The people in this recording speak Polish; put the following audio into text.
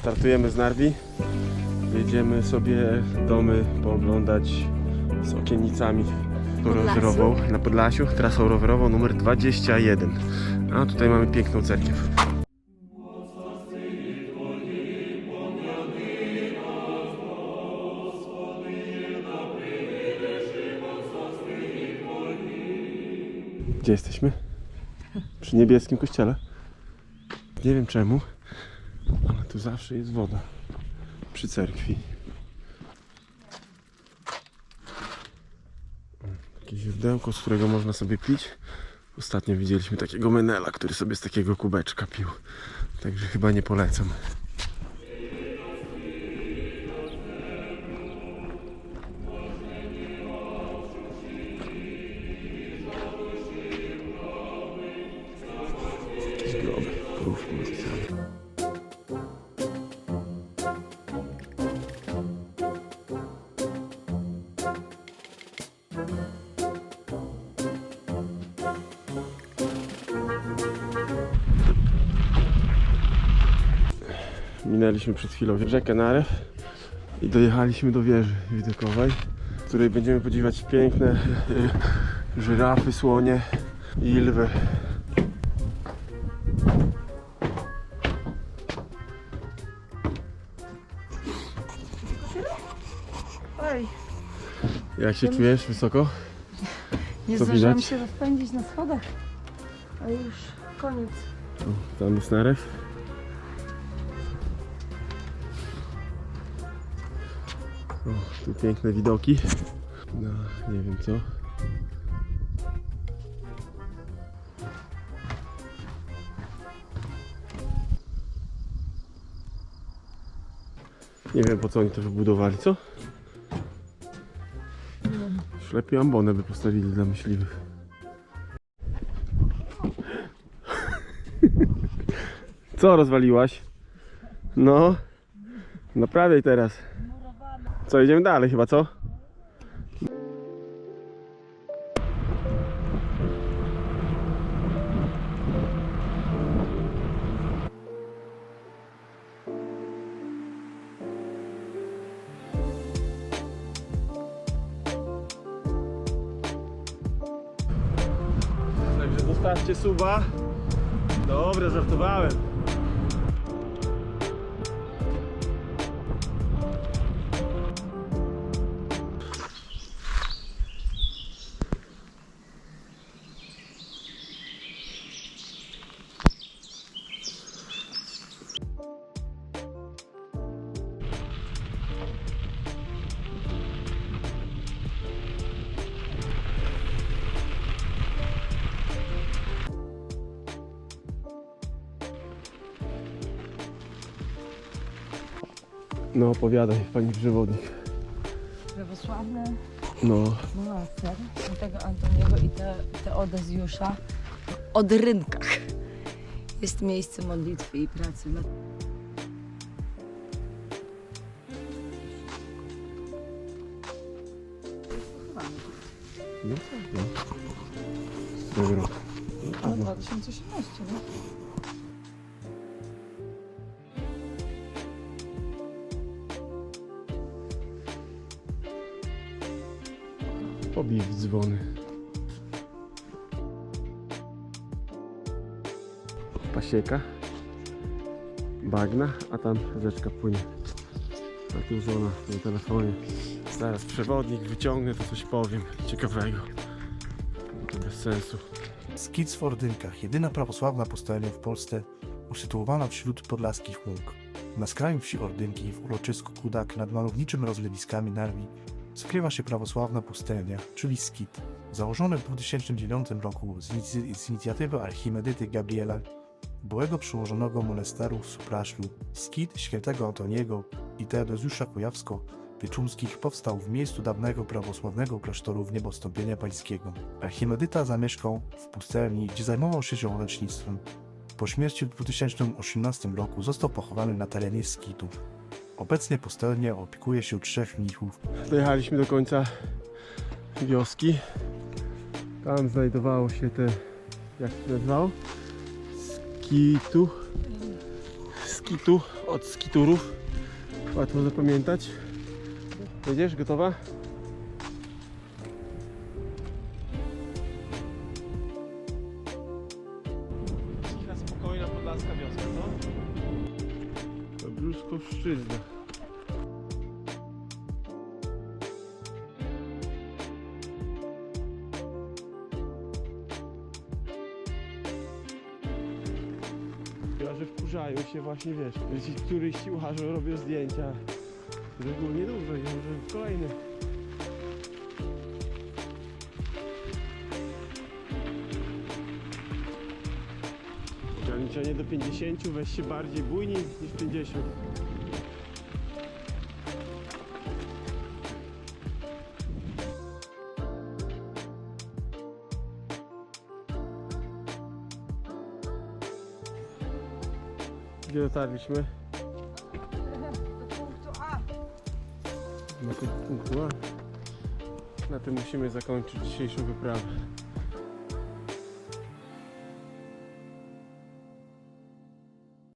Startujemy z Narwi. Jedziemy sobie domy pooglądać z okienicami rowerową na Podlasiu, trasą rowerową numer 21. A tutaj mamy piękną cerkiew. Gdzie jesteśmy? Przy niebieskim kościele. Nie wiem czemu, tu zawsze jest woda. Przy cerkwi. Takie źródełko, z którego można sobie pić. Ostatnio widzieliśmy takiego menela, który sobie z takiego kubeczka pił. Także chyba nie polecam. Jakieś groby, krówki Minęliśmy przed chwilą rzekę Narew i dojechaliśmy do wieży widokowej, w której będziemy podziwiać piękne y, żyrafy, słonie i lwy. Oj, Jak się czujesz wysoko? nie Co zdążyłam widać? się rozpędzić na schodach. A już koniec. O, tam jest Narew. O, tu piękne widoki. No, nie wiem co. Nie wiem po co oni to wybudowali, co? Już lepiej ambonę by postawili dla myśliwych. Co rozwaliłaś? No. Naprawiaj teraz. Co, idziemy dalej chyba, co? Także zostawcie suba. Dobra, żartowałem. No opowiadaj, pani przewodnik. Prawosławny No, monaster świętego Antoniego i te, te Odezjusza od rynkach. Jest miejsce modlitwy i pracy. no, no. Z którego roku? Ale 2018, no. Pobij w dzwony. Pasieka. Bagna, a tam rzeczka płynie. A tu żona na telefonie. Zaraz przewodnik wyciągnę, to coś powiem ciekawego. To bez sensu. Skic w Ordynkach, jedyna prawosławna pustelnia w Polsce, usytuowana wśród podlaskich łąk. Na skraju wsi Ordynki, w uroczysku Kudak, nad malowniczym rozlewiskami Narwi, skrywa się prawosławna pustelnia, czyli Skit. Założone w 2009 roku z, z inicjatywy Archimedyty Gabriela, byłego przełożonego monasteru w Supraszlu, Skit świętego Antoniego i Teodozjusza Kujawsko-Pieczumskich powstał w miejscu dawnego prawosławnego klasztoru w niebostąpienia pańskiego. Archimedyta zamieszkał w pustelni, gdzie zajmował się ziołolecznictwem. Po śmierci w 2018 roku został pochowany na terenie Skitu. Obecnie pustelnię opiekuje się trzech mnichów, Dojechaliśmy do końca wioski. Tam znajdowało się te, jak to się nazywało? Skitu. skitu od skiturów. Łatwo zapamiętać. Jedziesz? Gotowa? Cicha, spokojna podlaska wioska, co? Brzuskowszczyzna. Że wkurzają się właśnie, wiesz, ci turyści łażą, robią zdjęcia. Reguł niedużo i może kolejny. Ograniczenie do 50, weź się bardziej bujniej niż 50. Gdzie dotarliśmy? Do punktu A. Tym punktu A. Na tym musimy zakończyć dzisiejszą wyprawę.